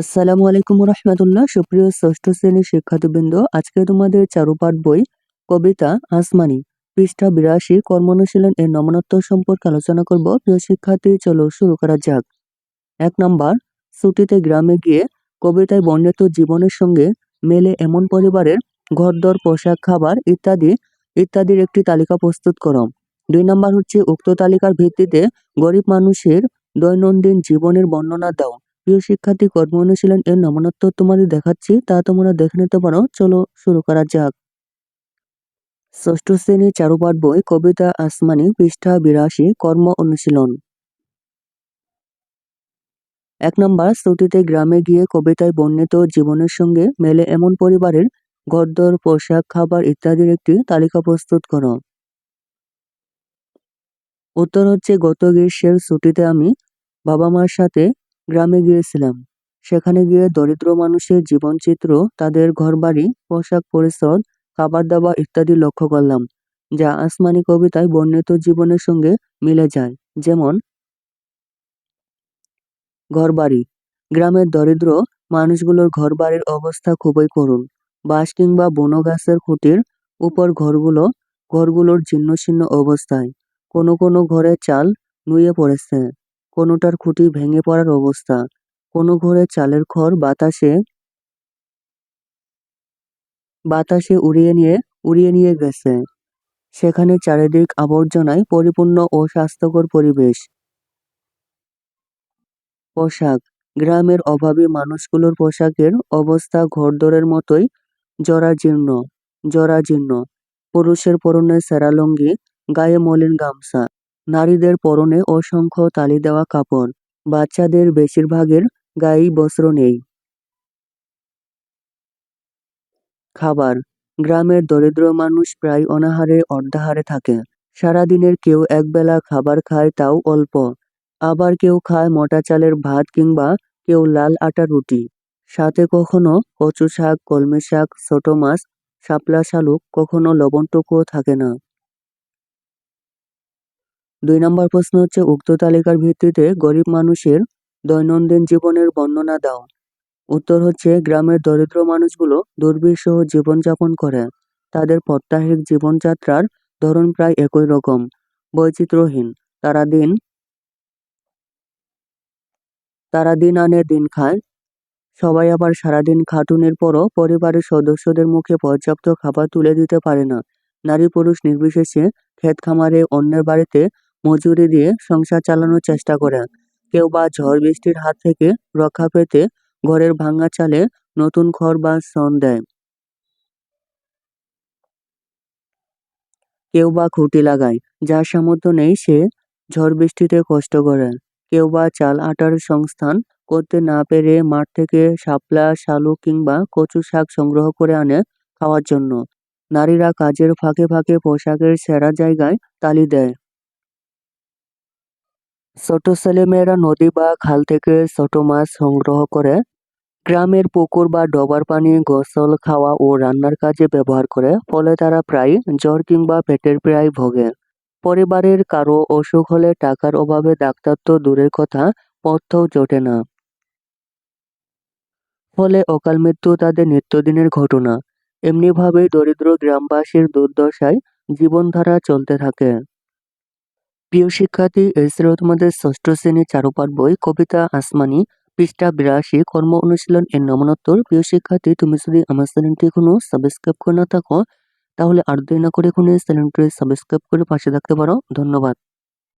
আসসালামু আলাইকুম রহমতুল্লাহ সুপ্রিয় ষষ্ঠ শ্রেণির শিক্ষার্থীবৃন্দ, আজকে তোমাদের চারুপাঠ বই, কবিতা, আসমানি পৃষ্ঠা বিরাশি, কর্মানুশীলন এর নমনত্ব সম্পর্কে আলোচনা করব। প্রিয় শিক্ষার্থী, চলো শুরু করা যাক। এক নম্বর, ছুটিতে গ্রামে গিয়ে কবিতায় বর্ণিত জীবনের সঙ্গে মেলে এমন পরিবারের ঘরদর, পোশাক, খাবার ইত্যাদি, ইত্যাদির একটি তালিকা প্রস্তুত করো। দুই নম্বর হচ্ছে, উক্ত তালিকার ভিত্তিতে গরিব মানুষের দৈনন্দিন জীবনের বর্ণনা দাও। প্রিয় শিক্ষার্থী, কর্ম অনুশীলন এর নমনত্ব তোমাদের দেখাচ্ছি, তা তোমরা দেখে নিতে পারো। চলো শুরু করা যাক। ষষ্ঠ শ্রেণির চারুপাঠ বই, কবিতা আসমানি, পৃষ্ঠা বিরাশি, কর্ম অনুশীলন। এক নম্বর ছুটিতে গ্রামে গিয়ে কবিতায় বর্ণিত জীবনের সঙ্গে মেলে এমন পরিবারের ঘরদর, পোশাক, খাবার ইত্যাদির একটি তালিকা প্রস্তুত করো। উত্তর হচ্ছে গত গ্রীষ্মের ছুটিতে আমি বাবা মার সাথে গ্রামে গিয়েছিলাম। সেখানে গিয়ে দরিদ্র মানুষের জীবনচিত্র, তাদের ঘরবাড়ি, পোশাক পরিচ্ছদ খাবার দাবার ইত্যাদি লক্ষ্য করলাম, যা আসমানি কবিতায় বর্ণিত জীবনের সঙ্গে মিলে যায়। যেমন, ঘরবাড়ি। গ্রামের দরিদ্র মানুষগুলোর ঘরবাড়ির অবস্থা খুবই করুণ। বাঁশ কিংবা বন গাছের খুঁটির উপর ঘরগুলো, ঘরগুলোর জীর্ণশীর্ণ অবস্থায়। কোনো কোনো ঘরে চাল নুয়ে পড়েছে। কোনোটার খুঁটি ভেঙে পড়ার অবস্থা। কোনো ঘরে চালের খড় বাতাসে বাতাসে উড়িয়ে নিয়ে উড়িয়ে নিয়ে গেছে। সেখানে চারিদিক আবর্জনায় পরিপূর্ণ ও স্বাস্থ্যকর পরিবেশ। পোশাক। গ্রামের অভাবী মানুষগুলোর পোশাকের অবস্থা ঘরদোরের মতোই জরাজীর্ণ জরাজীর্ণ। পুরুষের পরনে সেরা লুঙ্গি, গায়ে মলিন গামছা। নারীদের পরনে অসংখ্য তালি দেওয়া কাপড়, বাচ্চাদের বেশিরভাগের গায়েই বস্ত্র নেই। খাবার, গ্রামের দরিদ্র মানুষ প্রায় অনাহারে অর্ধাহারে থাকে। সারাদিনের কেউ একবেলা খাবার খায় তাও অল্প। আবার কেউ খায় মোটা চালের ভাত কিংবা কেউ লাল আটা রুটি। সাথে কখনো কচু শাক কলমি শাক ছোট মাছ, শাপলা শালুক, কখনো লবণটুকুও থাকে না। দুই নম্বর প্রশ্ন হচ্ছে, উক্ত তালিকার ভিত্তিতে গরিব মানুষের দৈনন্দিন জীবনের বর্ণনা দাও। উত্তর হচ্ছে, গ্রামের দরিদ্র মানুষগুলো দুর্বিষহ জীবনযাপন করে। তাদের প্রত্যাহিক জীবনযাত্রার ধরন প্রায় একই রকম। বৈচিত্র্যহীন। তারা দিন তারা দিন আনে, দিন খায়। সবাই আবার সারাদিন খাটুনের পরও পরিবারের সদস্যদের মুখে পর্যাপ্ত খাবার তুলে দিতে পারে না। নারী পুরুষ নির্বিশেষে ক্ষেত খামারে অন্যের বাড়িতে মজুরি দিয়ে সংসার চালানোর চেষ্টা করে কেউ বা ঝড় বৃষ্টির হাত থেকে রক্ষা পেতে ঘরের ভাঙা চালে নতুন খড় বা সন দেয়। কেউ বা খুঁটি লাগায়, যার সামর্থ্য নেই সে ঝড় বৃষ্টিতে কষ্ট করে। কেউ বা চাল আটার সংস্থান করতে না পেরে মাঠ থেকে শাপলা, শালু কিংবা কচু শাক সংগ্রহ করে আনে খাওয়ার জন্য। নারীরা কাজের ফাঁকে ফাঁকে পোশাকের সেরা জায়গায় তালি দেয়। ছোট ছেলেমেয়েরা নদী বা খাল থেকে ছোট মাছ সংগ্রহ করে গ্রামের পুকুর বা ডবার পানি, গোসল, খাওয়া ও রান্নার কাজে ব্যবহার করে। ফলে তারা প্রায় জ্বর কিংবা পেটের প্রায় ভোগে। পরিবারের কারও অসুখ হলে টাকার অভাবে ডাক্তার তো দূরের কথা পথ্যও জোটে না। ফলে অকাল মৃত্যু তাদের নিত্যদিনের ঘটনা। এমনিভাবেই দরিদ্র গ্রামবাসীর দুর্দশায় জীবনধারা চলতে থাকে। প্রিয় শিক্ষার্থী, এই ছিল তোমাদের ষষ্ঠ শ্রেণির চারুপাঠ বই, কবিতা, আসমানি পৃষ্ঠা বিরাশি কর্ম অনুশীলন এর নমনোত্তর। প্রিয় শিক্ষার্থী, তুমি যদি আমার চ্যানেলটি এখনও সাবস্ক্রাইব করে না থাকো, তাহলে আর দেরি না করে এখনই চ্যানেলটি সাবস্ক্রাইব করে পাশে থাকতে পারো। ধন্যবাদ।